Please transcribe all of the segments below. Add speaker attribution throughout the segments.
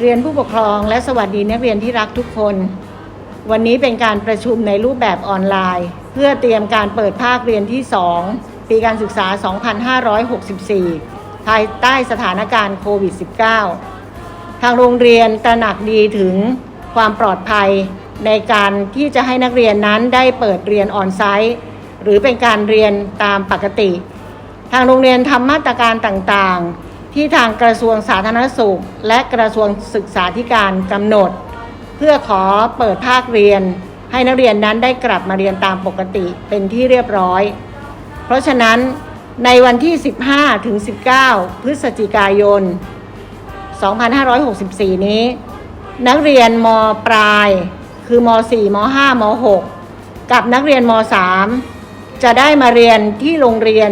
Speaker 1: เรียนผู้ปกครองและสวัสดีนักเรียนที่รักทุกคน วันนี้เป็นการประชุมในรูปแบบออนไลน์ เพื่อเตรียมการเปิดภาคเรียนที่ 2 ปีการศึกษา 2564 ภายใต้สถานการณ์โควิด -19 ทางโรงเรียนตระหนักดีถึงความปลอดภัยในการที่จะให้นักเรียนนั้นได้เปิดเรียนออนไซต์หรือเป็นการเรียนตามปกติ ทางโรงเรียนทำมาตรการต่างๆ ที่ทางกระทรวงสาธารณสุข และกระทรวงศึกษาธิการกำหนด เพื่อขอเปิดภาคเรียน ให้นักเรียนนั้นได้กลับมาเรียนตามปกติเป็นที่เรียบร้อย เพราะฉะนั้นในวันที่ 15 ถึง 19 พฤศจิกายน 2564 นี้ นักเรียนมปลาย คือม 4 ม 5 ม 6 กับนักเรียนม 3 จะได้มาเรียนที่โรงเรียน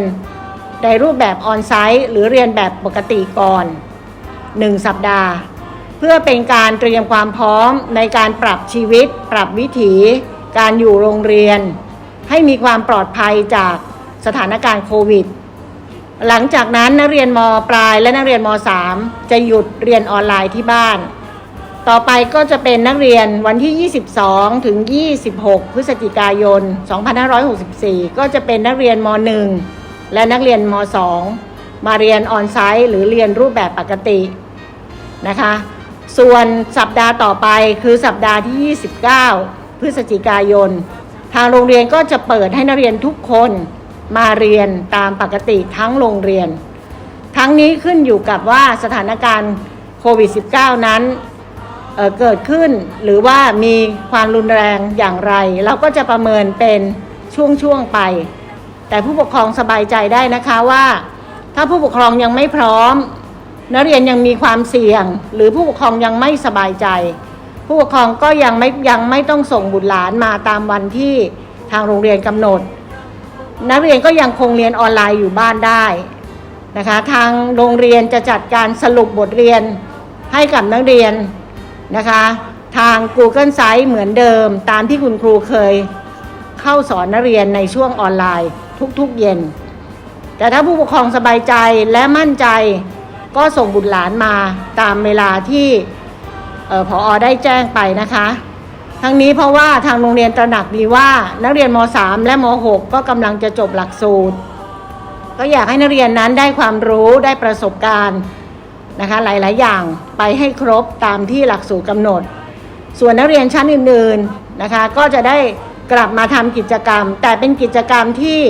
Speaker 1: ในรูปแบบออนไซต์หรือเรียนแบบปกติก่อน 1 สัปดาห์ เพื่อเป็นการเตรียมความพร้อมในการปรับชีวิต ปรับวิถี การอยู่โรงเรียน ให้มีความปลอดภัยจากสถานการณ์โควิด หลังจากนั้นนักเรียนมปลายและนักเรียนม 3 จะหยุดเรียนออนไลน์ที่บ้าน ต่อไปก็จะเป็นนักเรียนวันที่ 22 ถึง 26 พฤศจิกายน 2564 ก็จะเป็นนักเรียนม 1 และนักเรียนม 2 มาเรียนออนไซต์หรือเรียนรูปแบบปกตินะคะ ส่วนสัปดาห์ต่อไปคือสัปดาห์ที่ 29 พฤศจิกายน ทางโรงเรียนก็จะเปิดให้นักเรียนทุกคนมาเรียนตามปกติทั้งโรงเรียน ทั้งนี้ขึ้นอยู่กับว่าสถานการณ์โควิด -19 นั้นเเกิดขึ้นหรือว่ามีความรุนแรงอย่างไร เราก็จะประเมินเป็นช่วงๆไป แต่ผู้ปกครองสบายใจได้นะคะว่า ถ้าผู้ปกครองยังไม่พร้อม นักเรียนยังมีความเสี่ยง หรือผู้ปกครองยังไม่สบายใจ ผู้ปกครองก็ยังไม่ยังไม่ต้องส่งบุตรหลานมาตามวันที่ทางโรงเรียนกำหนด นักเรียนก็ยังคงเรียนออนไลน์อยู่บ้านได้นะคะทางโรงเรียนจะจัดการสรุปบทเรียนให้กับนักเรียนนะคะทาง Google Site เหมือนเดิม ตามที่คุณครูเคยเข้าสอนนักเรียนในช่วงออนไลน์ ทุกๆเย็น แต่ถ้าผู้ปกครองสบายใจและมั่นใจก็ส่งบุตรหลานมาตามเวลาที่เอ่อพออได้แจ้งไปนะคะ ทั้งนี้เพราะว่าทางโรงเรียนตระหนักดีว่านักเรียนม .3 และม .6 ก็กำลังจะจบหลักสูตร ก็อยากให้นักเรียนนั้นได้ความรู้ได้ประสบการณ์นะคะหลาย ๆ อย่างไปให้ครบตามที่หลักสูตรกำหนด ส่วนนักเรียนชั้นอื่น ๆ นะคะก็จะได้ กลับมาทำกิจกรรม แต่เป็นกิจกรรมที่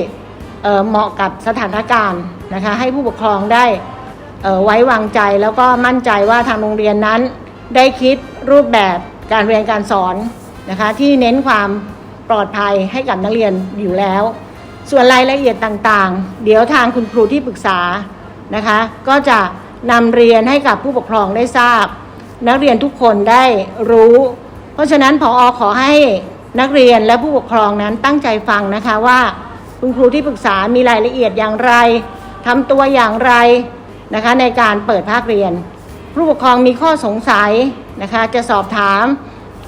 Speaker 1: เเหมาะกับสถานการณ์นะคะให้ผู้ปกครองได้ไว้วางใจแล้วก็มั่นใจว่าทางโรงเรียนนั้น ได้คิดรูปแบบการเรียนการสอนนะคะที่เน้นความปลอดภัยให้กับนักเรียนอยู่แล้ว ส่วนรายละเอียดต่างๆ เดี๋ยวทางคุณครูที่ปรึกษานะคะก็จะนำเรียนให้กับผู้ปกครองได้ทราบ นักเรียนทุกคนได้รู้ เพราะฉะนั้นผอขอให้ นักเรียนและผู้ปกครองนั้นตั้งใจฟังนะคะว่า คุณครูที่ปรึกษามีรายละเอียดอย่างไรทำตัวอย่างไรนะคะในการเปิดภาคเรียน ผู้ปกครองมีข้อสงสัยนะคะจะสอบถาม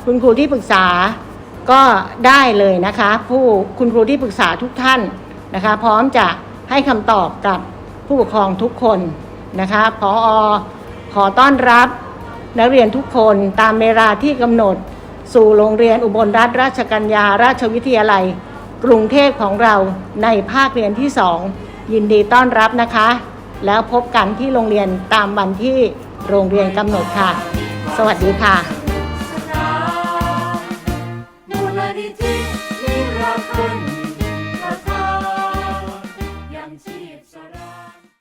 Speaker 1: คุณครูที่ปรึกษาก็ได้เลยนะคะผู้คุณครูที่ปรึกษาทุกท่านนะคะ พร้อมจะให้คำตอบกับผู้ปกครองทุกคนนะคะพอขอต้อนรับนักเรียนทุกคนตามเวลาที่กำหนด สู่โรงเรียนอุบลรัฐราชกัญญาราชวิทยาลัย กรุงเทพของเราในภาคเรียนที่สองยินดีต้อนรับนะคะ แล้วพบกันที่โรงเรียนตามวันที่โรงเรียนกำหนดค่ะ สวัสดีค่ะ